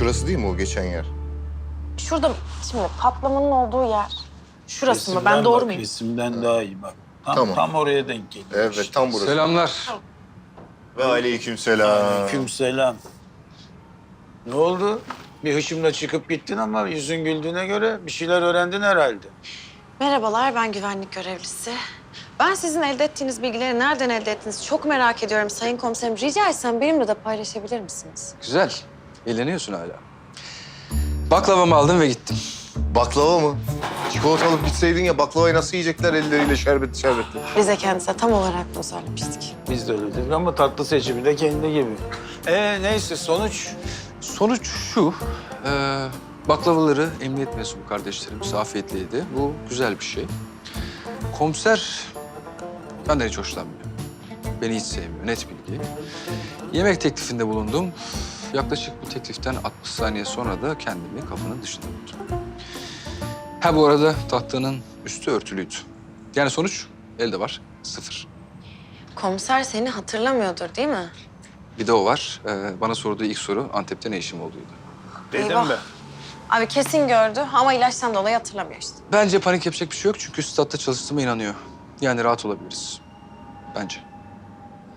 Şurası değil mi o geçen yer? Şurada şimdi patlamanın olduğu yer. Şurası mı? Resimden Ben doğru bak, muyum? Resimden daha iyi bak. Tam, Tamam. tam oraya denk geliyor. Evet tam burası. Selamlar. Ve aleyküm selam. Aleyküm selam. Ne oldu? Bir hışımla çıkıp gittin ama yüzün güldüğüne göre bir şeyler öğrendin herhalde. Merhabalar, ben güvenlik görevlisi. Ben sizin elde ettiğiniz bilgileri nereden elde ettiniz çok merak ediyorum Sayın Komiserim. Rica etsem benimle de paylaşabilir misiniz? Güzel. Eğleniyorsun hala. Baklavamı aldım ve gittim. Baklava mı? Çikolata alıp gitseydin ya baklavayı nasıl yiyecekler elleriyle şerbetli şerbetli. Biz de kendisine tam olarak bunu söylemiştik. Biz de öyle dedik ama tatlı seçimi de kendi gibi. Ee neyse sonuç. Sonuç şu. e, baklavaları emniyet mensubu kardeşlerimiz afiyetleydi. Bu güzel bir şey. Komiser benden hiç hoşlanmıyor. Beni hiç sevmiyor. Net bilgi. Yemek teklifinde bulundum. Yaklaşık bu tekliften 60 saniye sonra da kendimi kapının dışında buldum. Ha bu arada tahtanın üstü örtülüydü. Yani sonuç elde var. Sıfır. Komiser seni hatırlamıyordur değil mi? Bir de o var. Ee, bana sorduğu ilk soru Antep'te ne işim olduğuydu. Dedim Eyvah. ben. Abi kesin gördü ama ilaçtan dolayı hatırlamıyor işte. Bence panik yapacak bir şey yok çünkü statta çalıştığıma inanıyor. Yani rahat olabiliriz. Bence.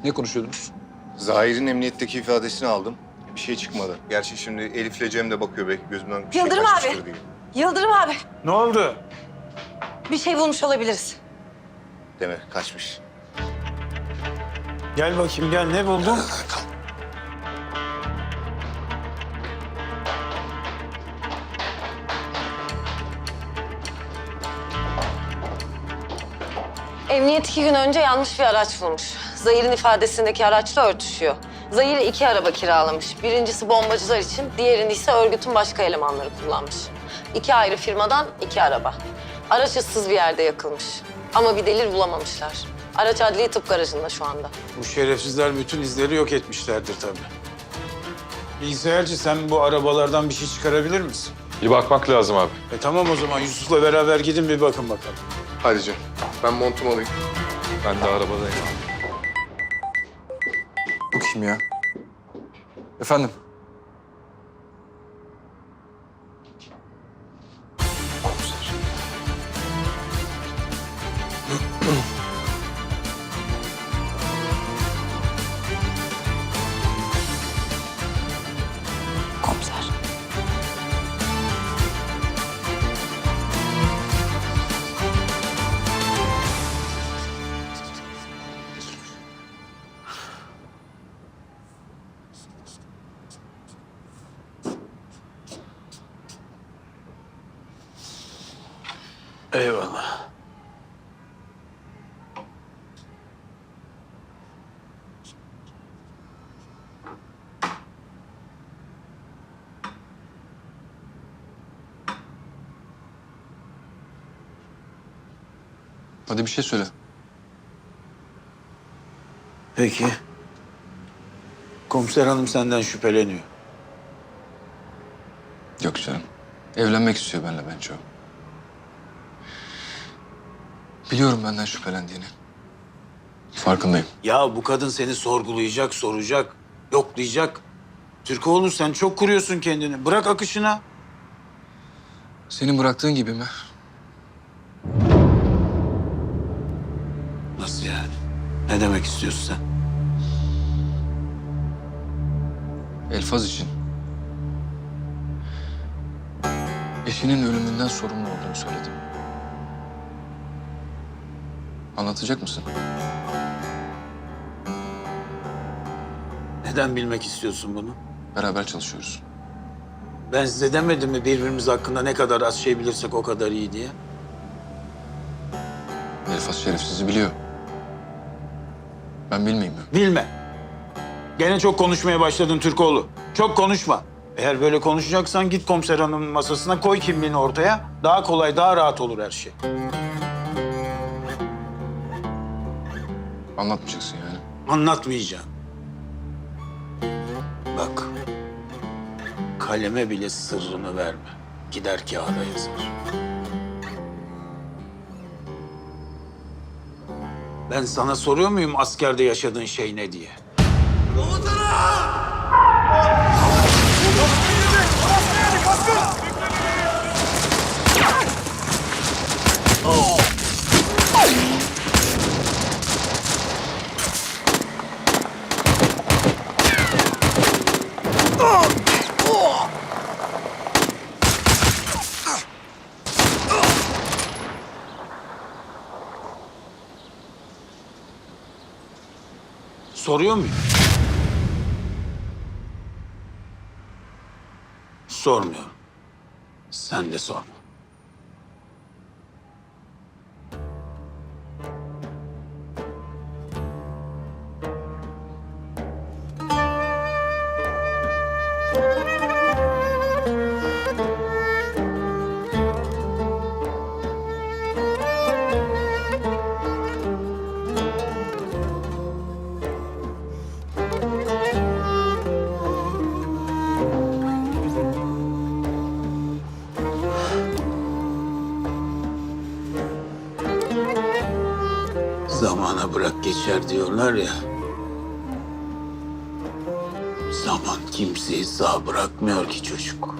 Ne konuşuyordunuz? Zahir'in emniyetteki ifadesini aldım. Bir şey çıkmadı. Gerçi şimdi Elif'le Cem de bakıyor belki gözümden bir Yıldırım şey abi. diye. Yıldırım abi, Ne oldu? bir şey bulmuş olabiliriz. Demek kaçmış. Gel bakayım gel ne buldun? Emniyet iki gün önce yanlış bir araç bulmuş. Zahir'in ifadesindeki araçla örtüşüyor. Zahir iki araba kiralamış. Birincisi bombacılar için, diğerini ise örgütün başka elemanları kullanmış. İki ayrı firmadan iki araba. Araç ıssız bir yerde yakılmış. Ama bir delil bulamamışlar. Araç adli tıp garajında şu anda. Bu şerefsizler bütün izleri yok etmişlerdir tabii. Bilgisayarcı sen bu arabalardan bir şey çıkarabilir misin? Bir bakmak lazım abi. E tamam o zaman Yusuf'la beraber gidin bir bakın bakalım. Hadi Cem. Ben montumu alayım. Ben de arabadayım. Bu kim ya? Efendim? Eyvallah. Hadi bir şey söyle. Peki. Komiser hanım senden şüpheleniyor. Yok canım. Evlenmek istiyor benimle bence o. Biliyorum benden şüphelendiğini. Farkındayım. Ya bu kadın seni sorgulayacak, soracak, yoklayacak. Türkoğlu sen çok kuruyorsun kendini. Bırak akışına. Senin bıraktığın gibi mi? Nasıl yani? Ne demek istiyorsun sen? Elfaz için. Eşinin ölümünden sorumlu olduğunu söyledim. Anlatacak mısın? Neden bilmek istiyorsun bunu? Beraber çalışıyoruz. Ben size demedim mi birbirimiz hakkında ne kadar az şey bilirsek o kadar iyi diye? Elfaz şerefsizi biliyor. Ben bilmeyeyim mi? Bilme. Gene çok konuşmaya başladın Türkoğlu. Çok konuşma. Eğer böyle konuşacaksan git komiser hanımın masasına koy kimliğini ortaya. Daha kolay, daha rahat olur her şey. Anlatmayacaksın yani. Anlatmayacağım. Bak. Kaleme bile sırrını verme. Gider kağıda yazar. Ben sana soruyor muyum askerde yaşadığın şey ne diye? Komutanım! Soruyor muyum? Sormuyorum. Sen de sorma. bırak geçer diyorlar ya. Zaman kimseyi sağ bırakmıyor ki çocuk.